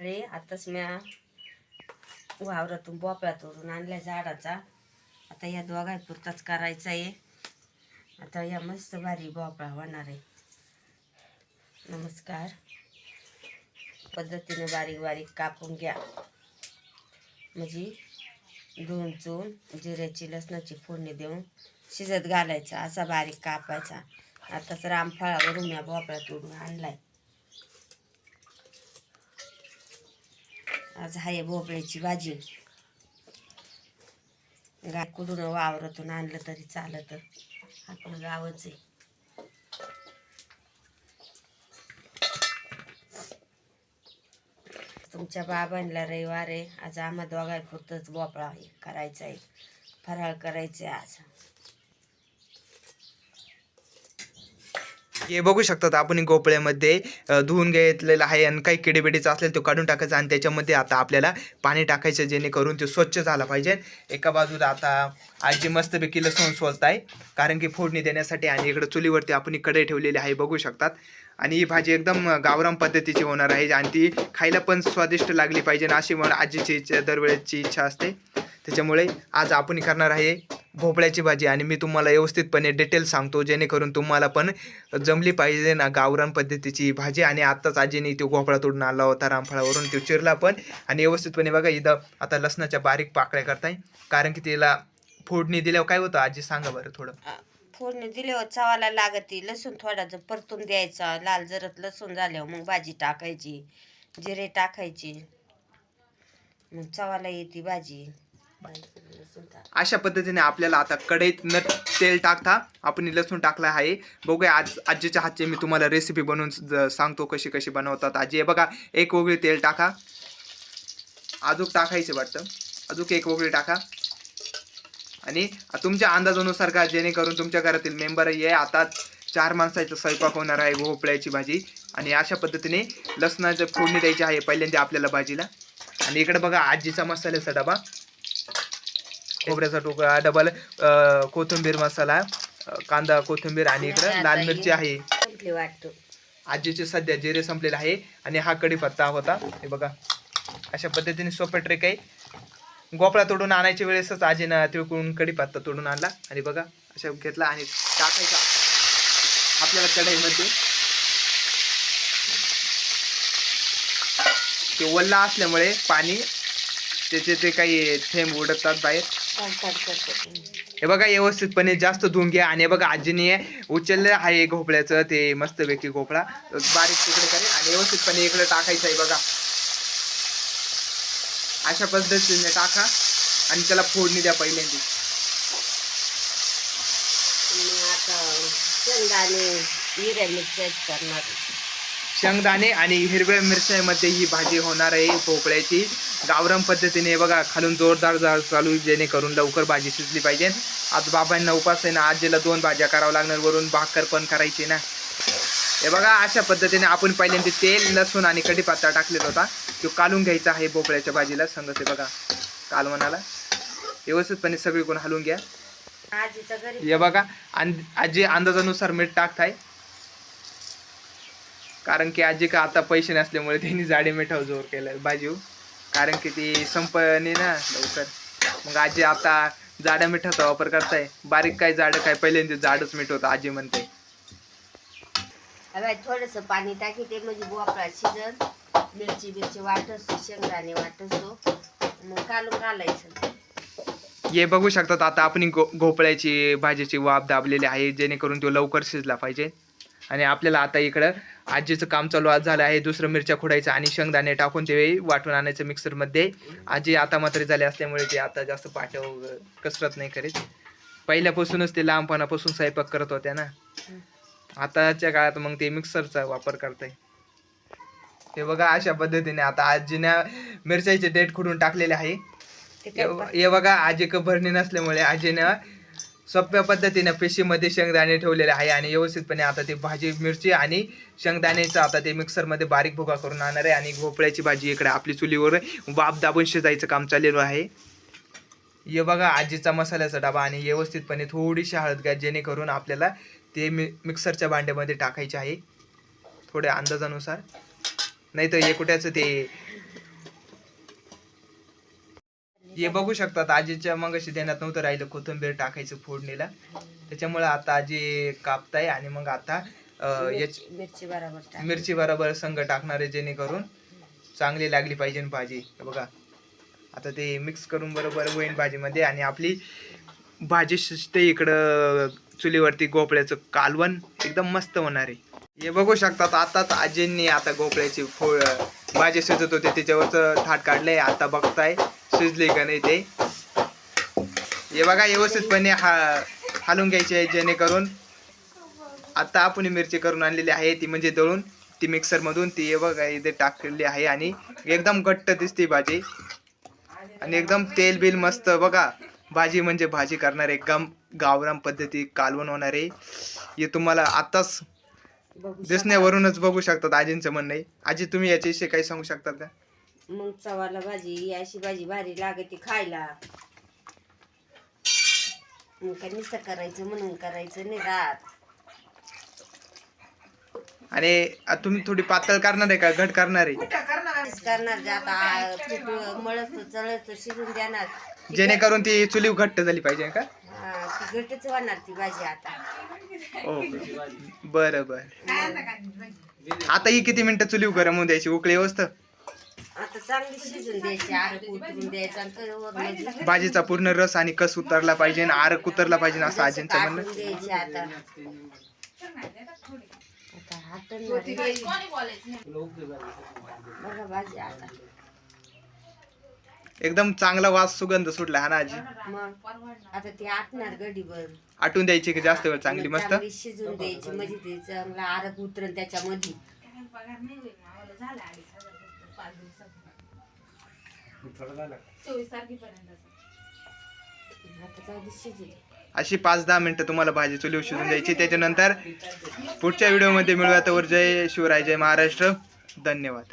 अरे आताच म्या वावरातून भोपळा तोडून आणल्या झाडाचा. आता या दोघां पुरताच करायचा आहे आता या मस्त भारी भोपळा होणार आहे. नमस्कार. पद्धतीने बारीक बारीक कापून घ्या. म्हणजे दोन चून जिऱ्याची लसणाची फोडणी देऊन शिजत घालायचा असा बारीक कापायचा. आताच रामफळावरून म्या भोपळा तोडून आणलाय. आज आहे भोपळ्याची भाजी. गाय कुठून वावरातून आणलं तरी चालत. आपलं गावच आहे. तुमच्या बाबांना रविवार आहे. आज आम्हा दोघाय पुरतच भोपळा आहे करायचा आहे फराळ करायचं आहे आज. हे बघू शकतात आपण गोपळ्यामध्ये धुवून घेतलेलं आहे आणि काही किडेबिडीचं असेल तो काढून टाकायचं आणि त्याच्यामध्ये आता आपल्याला पाणी टाकायचं जेणेकरून ते स्वच्छ झाला पाहिजे. एका बाजूला आता आजी मस्तपैकी लसूण सोलत आहे कारण की फोडणी देण्यासाठी आणि इकडे चुलीवरती आपण कढई ठेवलेली आहे बघू शकतात. आणि ही भाजी एकदम गावराम पद्धतीची होणार आहे आणि ती खायला पण स्वादिष्ट लागली पाहिजे अशी म्हणून आजीची इच्छा दरवेळेची इच्छा असते. त्याच्यामुळे आज आपण करणार आहे भोपळ्याची भाजी आणि मी तुम्हाला व्यवस्थितपणे डिटेल सांगतो जेणेकरून तुम्हाला पण जमली पाहिजे ना गावरान पद्धतीची भाजी. आणि आत्ताच आजीने तो भोपळा तोडून आला होता रामफळावरून तो चिरला पण. आणि व्यवस्थितपणे बघा इथं आता लसणाच्या बारीक पाकळ्या करताय. कारण की तिला फोडणी दिल्यावर काय होतं? आजी सांगा बरं थोडं. फोडणी दिल्यावर चवाला लागते. लसूण थोडासा परतून द्यायचा. लाल जरत लसूण झाल्यावर मग भाजी टाकायची. जिरे टाकायची. मग चवाला येते भाजी. अशा पद्धतीने आपल्याला आता कढईत न तेल टाकता आपण लसूण टाकला आहे. बघूया आज आजीच्या हातचे मी तुम्हाला रेसिपी बनवून सांगतो कशी कशी बनवतात आजी. हे बघा एक वगळी तेल टाका. अजूक टाकायचे वाटतं. अजूक एक वगळी टाका. आणि तुमच्या अंदाजानुसार का जेणेकरून तुमच्या घरातील मेंबर हे आता चार माणसाचा स्वयंपाक होणार आहे भोपळ्याची भाजी. आणि अशा पद्धतीने लसणाचं फोडणी द्यायची आहे पहिल्यांदा आपल्याला भाजीला. आणि इकडे बघा आजीचा मसाल्याचा डबा खोबऱ्याचा तुकडा डबल कोथिंबीर मसाला कांदा कोथिंबीर आणि इकडं लाल मिरची आहे. आजीचे सध्या जिरे संपलेले आहे आणि हा कढीपत्ता होता. हे बघा अशा पद्धतीने सोपं ट्रेक आहे. गोपळा तोडून आणायच्या वेळेसच आजीनं तिळकून कढीपत्ता तोडून आणला. आणि बघा अशा घेतला आणि टाकायचा आपल्याला कढईमध्ये. ते वल्ला असल्यामुळे पाणी त्याचे ते काही थेंब उडतात बाहेर. हे बघा व्यवस्थितपणे जास्त धुवून घ्या. आणि बघा आजीने उचललं आहे घोपळ्याचं ते मस्तपैकी घोपळा बारीक तुकडे करेल आणि व्यवस्थितपणे इकडे टाकायचं आहे बघा. अशा पद्धतीने टाका आणि त्याला फोडणी द्या पहिल्यांदा. शेंगदाणे आणि हिरव्या मिरच्यामध्ये ही भाजी होणार आहे भोपळ्याची. गावरान पद्धतीने बघा खालून जोरदार जाळ चालू जेणेकरून लवकर भाजी शिजली पाहिजे. आज बाबांना उपास आहे ना आजीला दोन भाज्या करावं लागणार वरून भाकर पण करायची ना. हे बघा अशा पद्धतीने आपण पहिल्यांदा तेल लसूण आणि कढीपत्ता टाकलेला होता. तो कालून घ्यायचा आहे भोपळ्याच्या भाजीला. सांगत आहे बघा. कालवणाला व्यवस्थितपणे सगळीकडून हलवून घ्या. हे बघा आणि आजी अंदाजानुसार मीठ टाकताय. कारण की आजी का आता पैसे नसल्यामुळे त्यांनी जाडे मिठावर जोर केलाय भाजीव कारण की ती संपणी ना लवकर. मग आजी आता जाड्या मिठाचा वापर करताय. बारीक काय जाडं काय पहिल्यांदा जाडच मीठ होतं आजी म्हणते. थोडस पाणी टाकी ते म्हणजे मिरची मिरची वाटतो शेंगदाणे वाटतो मग कालून घालायचं. हे बघू शकतात आता आपण गो घोपळ्याची भाजीची वाफ दाबलेली आहे जेणेकरून तो लवकर शिजला पाहिजे. आणि आपल्याला आता इकडं आजीचं काम चालू आज झालं आहे दुसरं मिरच्या खोडायचं आणि शेंगदाणे टाकून ते वाटून आणायचं मिक्सरमध्ये आजी आता मात्र झाले असल्यामुळे ते आता जास्त पाठव कसरत नाही करीत. पहिल्यापासूनच ते लहानपणापासून स्वयंपाक करत होत्या ना. आताच्या काळात मग ते मिक्सरचा वापर करताय. हे बघा अशा पद्धतीने आता आजीनं मिरच्याचे डेट खोडून टाकलेले आहे. हे बघा आजी भरणी नसल्यामुळे आजीनं सोप्या पद्धतीने पेशीमध्ये शेंगदाणे ठेवलेले आहे आणि व्यवस्थितपणे आता ते भाजी मिरची आणि शेंगदाण्याचं आता ते मिक्सरमध्ये बारीक भुगा करून आणणार आहे आणि भोपळ्याची भाजी इकडे आपली चुलीवर वाफ दाबून शिजायचं काम चाललेलं आहे. हे बघा आजीचा मसाल्याचा डबा आणि व्यवस्थितपणे थोडीशी हळद घ्या जेणेकरून आपल्याला ते मि मिक्सरच्या भांड्यामध्ये टाकायचे आहे. थोड्या अंदाजानुसार. नाही तर एकुट्याचं ते हे बघू शकतात आजीच्या मग अशी ध्यानात नव्हतं राहिलं कोथिंबीर टाकायचं फोडणीला. त्याच्यामुळे आता आजी कापताय आणि मग आता याच मिरची बरोबर टाक. मिरची बरोबर संग टाकणारे जेणेकरून चांगली लागली पाहिजे भाजी. बघा आता ते मिक्स करून बरोबर होईन भाजीमध्ये आणि आपली भाजी शिजते इकडं चुलीवरती गोपळ्याचं कालवण एकदम मस्त होणार आहे. हे बघू शकतात आताच आजींनी आता गोपळ्याची फोळ भाजी शिजत होते त्याच्यावरच थाट काढलंय आता बघताय शिजली का नाही ते. हे बघा व्यवस्थितपणे हा हालून घ्यायचे आहे जेणेकरून आता आपण मिरची करून आणलेली आहे ती म्हणजे दळून ती मिक्सरमधून ती हे बघा इथे टाकलेली आहे आणि एकदम घट्ट दिसते भाजी. आणि एकदम तेल बिल मस्त बघा भाजी म्हणजे भाजी करणार एकदम गावराम पद्धती कालवण होणार. आहे हे तुम्हाला आताच बघू शकता. दिसण्यावरूनच बघू शकतात आजींचं म्हणणं आहे. आजी तुम्ही याच्याविषयी काही सांगू शकतात का? मग चवाला भाजी ही अशी भाजी भारी लागते खायला. मग काय नुसतं करायचं म्हणून करायचं नाही राहत. आणि आ, तुम्ही थोडी पातळ करणार आहे का? घट करणार आहे? तेच करणार जे आता आ, पीठ मळत चळत शिजून देणार. जेणेकरून ती चुली घट्ट झाली पाहिजे का? हा, ती घटच होणार ती भाजी आता. ओ बरं बरं आता ही किती मिनिटं चुली गरम द्यायची? उकळी व्यवस्था आता चांगली शिजून द्यायची आरक उतरून द्यायचं आणि काही वरनं भाजीचा पूर्ण रस आणि कस उतरला पाहिजे आणि आरक उतरला पाहिजे असं आजींचं म्हणणं? काढून द्यायची आता. आता हाटणार बघा भाजी आता. एकदम चांगला वास सुगंध सुटला हा ना आजी? मग आता ती आटणार गडीभर आटून द्यायची की जास्त वेळ चांगली मस्त? चांगली शिजून द्यायची म्हणजे ते चांगला आरक उतरण त्याच्यामध्ये. आता जाऊ दे शिजू दे. अशी पाच दहा मिनिटं तुम्हाला भाजी चुली शिजून द्यायची. त्याच्यानंतर पुढच्या व्हिडिओमध्ये मिळूया. तर जय शिवराय जय महाराष्ट्र. धन्यवाद.